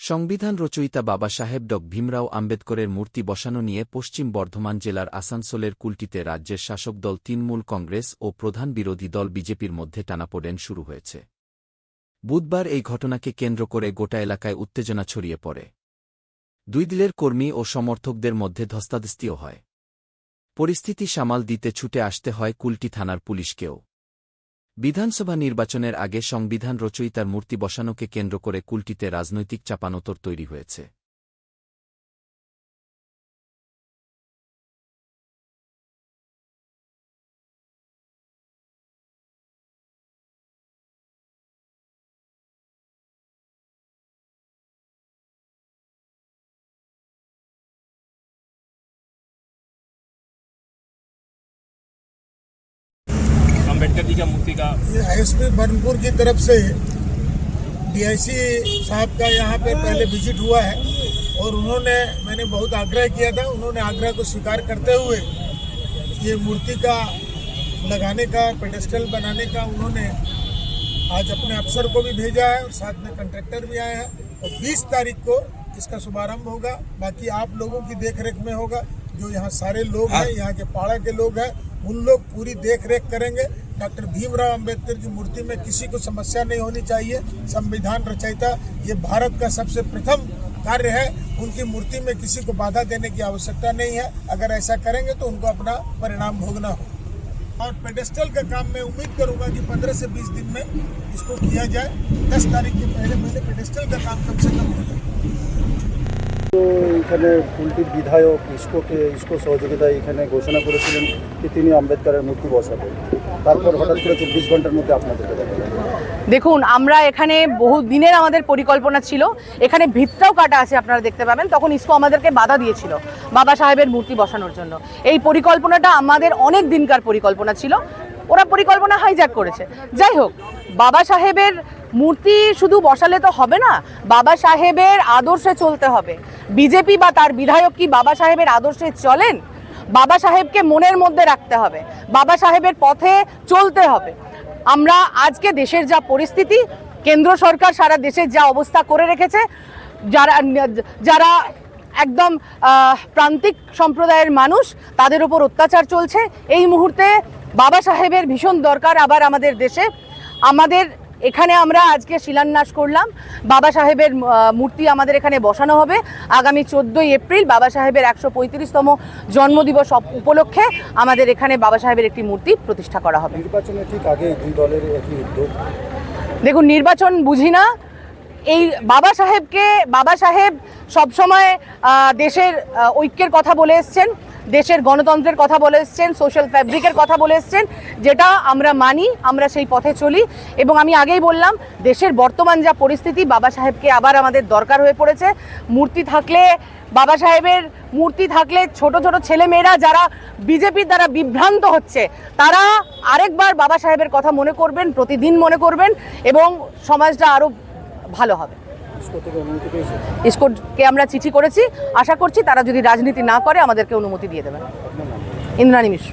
সংবিধান রচয়িতা বাবা সাহেব ড ভীমরাও আম্বেদকরের মূর্তি বসানো নিয়ে পশ্চিম বর্ধমান জেলার আসানসোলের কুলটিতে রাজ্যের শাসক দল তৃণমূল কংগ্রেস ও প্রধান বিরোধী দল বিজেপির মধ্যে টানাপোড়েন শুরু হয়েছে। বুধবার এই ঘটনাকে কেন্দ্র করে গোটা এলাকায় উত্তেজনা ছড়িয়ে পড়ে। দুই দলের কর্মী ও সমর্থকদের মধ্যে ধস্তাধস্তিও হয়। পরিস্থিতি সামাল দিতে ছুটে আসতে হয় কুলটি থানার পুলিশকেও। বিধানসভা নির্বাচনের আগে সংবিধান রচয়িতার মূর্তি বসানোকে কেন্দ্র করে কুলটিতে রাজনৈতিক চাপানোতর তৈরি হয়েছে। अंबेडकर जी का मूर्ति का। एसपी बर्नपुर की तरफ़ से डीआईसी साहब का यहाँ पे पहले विज़िट हुआ है और उन्होंने मैंने बहुत आग्रह किया था उन्होंने आग्रह को स्वीकार करते हुए ये मूर्ति का लगाने का पेडेस्टल बनाने का उन्होंने आज अपने अफसर को भी भेजा है और साथ में कंट्रैक्टर भी आए हैं और 20 तारीख को इसका शुभारंभ होगा। बाकी आप लोगों की देख रेख में होगा जो यहाँ सारे लोग हैं यहाँ के पाड़ा के लोग हैं उन लोग पूरी देख रेख करेंगे। डॉक्टर भीमराव अंबेडकर की मूर्ति में किसी को समस्या नहीं होनी चाहिए। संविधान रचयिता, ये भारत का सबसे प्रथम कार्य है। उनकी मूर्ति में किसी को बाधा देने की आवश्यकता नहीं है। अगर ऐसा करेंगे तो उनको अपना परिणाम भोगना हो और पेडेस्टल का काम मैं उम्मीद करूँगा कि 15 से 20 दिन में इसको किया जाए। 10 तारीख के पहले पहले पेडेस्टल का काम कम से कम हो। जाए এখানে কুলটির বিধায়ক, ইস্কোকে, ইস্কো সহযোগিতায় এখানে ঘোষণা করেছিলেন যে তিনি আম্বেদকরের মূর্তি বসাবেন। তারপর হঠাৎ করে চব্বিশ ঘণ্টার মধ্যে আপনাদেরকে দেখুন, আমরা এখানে বহু দিনের আমাদের পরিকল্পনা ছিল। এখানে ভিতটাও কাটা আছে, আপনারা দেখতে পাবেন। তখন ইসকো আমাদেরকে বাধা দিয়েছিল, বাবা সাহেবের মূর্তি বসানোর জন্য। এই পরিকল্পনাটা আমাদের অনেক দিনকার পরিকল্পনা ছিল। ওরা পরিকল্পনা হাইজ্যাক করেছে। যাই হোক, বাবা সাহেবের মূর্তি শুধু বসালে তো হবে না, বাবা সাহেবের আদর্শে চলতে হবে। বিজেপি বা তার বিধায়ক কি বাবা সাহেবের আদর্শে চলেন? বাবা সাহেবকে মনের মধ্যে রাখতে হবে। বাবা সাহেবের পথে চলতে হবে। আমরা আজকে দেশের যা পরিস্থিতি, কেন্দ্র সরকার সারা দেশের যা অবস্থা করে রেখেছে, যারা যারা একদম প্রান্তিক সম্প্রদায়ের মানুষ, তাদের উপর অত্যাচার চলছে। এই মুহূর্তে বাবা সাহেবের ভীষণ দরকার আবার আমাদের দেশে। আমাদের এখানে আমরা আজকে শিলান্যাস করলাম। বাবা সাহেবের মূর্তি আমাদের এখানে বসানো হবে। আগামী চোদ্দোই এপ্রিল বাবা সাহেবের একশো পঁয়ত্রিশতম জন্মদিবস উপলক্ষে আমাদের এখানে বাবা সাহেবের একটি মূর্তি প্রতিষ্ঠা করা হবে। নির্বাচনের ঠিক আগে দুই দলের একই উদ্যোগ? দেখুন নির্বাচন বুঝি না। এই বাবা সাহেবকে বাবা সাহেব সবসময় দেশের ঐক্যের কথা বলে এসছেন। দেশের গণতন্ত্রের কথা বলে এসছেন সোশ্যাল ফ্যাব্রিকের কথা বলে এসছেন, যেটা আমরা মানি, আমরা সেই পথে চলি। এবং আমি আগেই বললাম, দেশের বর্তমান যা পরিস্থিতি, বাবা সাহেবকে আবার আমাদের দরকার হয়ে পড়েছে। মূর্তি থাকলে, বাবা সাহেবের মূর্তি থাকলে ছোট ছোট ছেলেমেয়েরা যারা বিজেপির দ্বারা বিভ্রান্ত হচ্ছে, তারা আরেকবার বাবা সাহেবের কথা মনে করবেন, প্রতিদিন মনে করবেন, এবং সমাজটা আরও ভালো হবে। ইস্কো থেকে অনুমতি পেয়েছে। ইসকোটকে আমরা চিঠি করেছি। আশা করছি তারা যদি রাজনীতি না করে আমাদেরকে অনুমতি দিয়ে দেবেন। ইন্দ্রাণী মিশ্র।